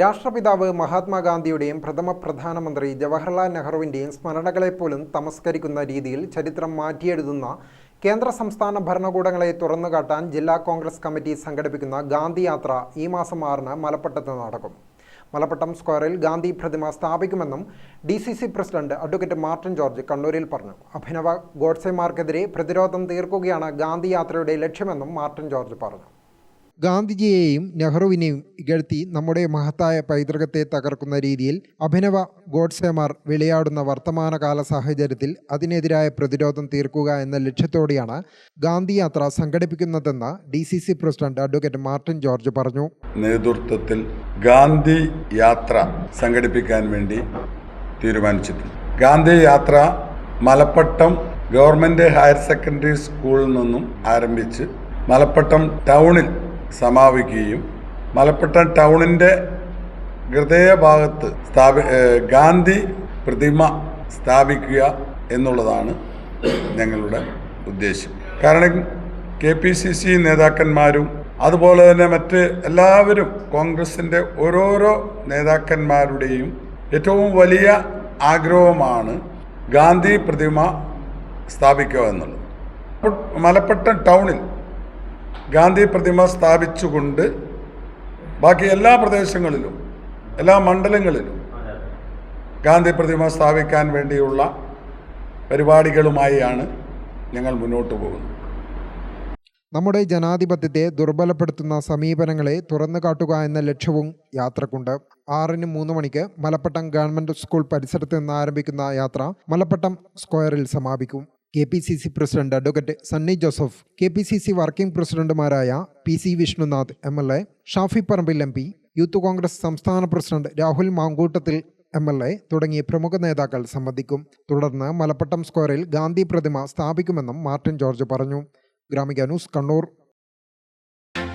രാഷ്ട്രപിതാവ് മഹാത്മാഗാന്ധിയുടെയും പ്രഥമ പ്രധാനമന്ത്രി ജവഹർലാൽ നെഹ്റുവിന്റെയും സ്മരണകളെപ്പോലും തമസ്കരിക്കുന്ന രീതിയിൽ ചരിത്രം മാറ്റിയെഴുതുന്ന കേന്ദ്ര സംസ്ഥാന ഭരണകൂടങ്ങളെ തുറന്നുകാട്ടാൻ ജില്ലാ കോൺഗ്രസ് കമ്മിറ്റി സംഘടിപ്പിക്കുന്ന ഗാന്ധി യാത്ര ഈ മാസം ആറിന് മലപ്പട്ടത്ത് നടക്കും. മലപ്പട്ടം സ്ക്വയറിൽ ഗാന്ധി പ്രതിമ സ്ഥാപിക്കുമെന്നും D C C president advocate Martin George കണ്ണൂരിൽ പറഞ്ഞു. അഭിനവ ഗോഡ്സെമാർക്കെതിരെ പ്രതിരോധം തീർക്കുകയാണ് ഗാന്ധി യാത്രയുടെ ലക്ഷ്യമെന്നും മാർട്ടിൻ ജോർജ് പറഞ്ഞു. ഗാന്ധിജിയെയും നെഹ്റുവിനെയും ഇകഴ്ത്തി നമ്മുടെ മഹത്തായ പൈതൃകത്തെ തകർക്കുന്ന രീതിയിൽ അഭിനവ ഗോഡ്സെമാർ വിളയാടുന്ന വർത്തമാനകാല സാഹചര്യത്തിൽ അതിനെതിരായ പ്രതിരോധം തീർക്കുക എന്ന ലക്ഷ്യത്തോടെയാണ് ഗാന്ധി യാത്ര സംഘടിപ്പിക്കുന്നതെന്ന് D C C president advocate Martin George പറഞ്ഞു. നേതൃത്വത്തിൽ ഗാന്ധി യാത്ര സംഘടിപ്പിക്കാൻ വേണ്ടി തീരുമാനിച്ചിട്ടുണ്ട്. ഗാന്ധി യാത്ര മലപ്പട്ടം ഗവൺമെന്റ് ഹയർ സെക്കൻഡറി സ്കൂളിൽ നിന്നും ആരംഭിച്ച് മലപ്പട്ടം ടൗണിൽ സമാപിക്കുകയും മലപ്പട്ടം ടൗണിന്റെ ഹൃദയഭാഗത്ത് സ്ഥാപി ഗാന്ധി പ്രതിമ സ്ഥാപിക്കുക എന്നുള്ളതാണ് ഞങ്ങളുടെ ഉദ്ദേശം. കാരണം കെ പി സി സി നേതാക്കന്മാരും അതുപോലെ തന്നെ മറ്റ് എല്ലാവരും കോൺഗ്രസിന്റെ ഓരോരോ നേതാക്കന്മാരുടെയും ഏറ്റവും വലിയ ആഗ്രഹമാണ് ഗാന്ധി പ്രതിമ സ്ഥാപിക്കുക എന്നുള്ളത്. മലപ്പട്ടം ടൗണിൽ ഗാന്ധി പ്രതിമ സ്ഥാപിച്ചുകൊണ്ട് ബാക്കി എല്ലാ പ്രദേശങ്ങളിലും എല്ലാ മണ്ഡലങ്ങളിലും ഗാന്ധി പ്രതിമ സ്ഥാപിക്കാൻ വേണ്ടിയുള്ള പരിപാടികളുമായാണ് ഞങ്ങൾ മുന്നോട്ട് പോകുന്നത്. നമ്മുടെ ജനാധിപത്യത്തെ ദുർബലപ്പെടുത്തുന്ന സമീപനങ്ങളെ തുറന്നു കാട്ടുക എന്ന ലക്ഷ്യവും യാത്രക്കുണ്ട്. ആറിന് മൂന്ന് മണിക്ക് മലപ്പട്ടം ഗവൺമെന്റ് സ്കൂൾ പരിസരത്ത് നിന്ന് ആരംഭിക്കുന്ന യാത്ര മലപ്പട്ടം സ്ക്വയറിൽ സമാപിക്കും. K P C C president advocate Sunny Joseph K P C C working പ്രസിഡന്റുമാരായ P C Vishnunath M L A Shafi Parambil M P Youth Congress സംസ്ഥാന president Rahul Mamkootathil M L A തുടങ്ങിയ പ്രമുഖ നേതാക്കൾ സംബന്ധിക്കും. തുടർന്ന് മലപ്പട്ടം സ്ക്വയറിൽ ഗാന്ധി പ്രതിമ സ്ഥാപിക്കുമെന്നും മാർട്ടിൻ ജോർജ് പറഞ്ഞു. Gramika news Kannur.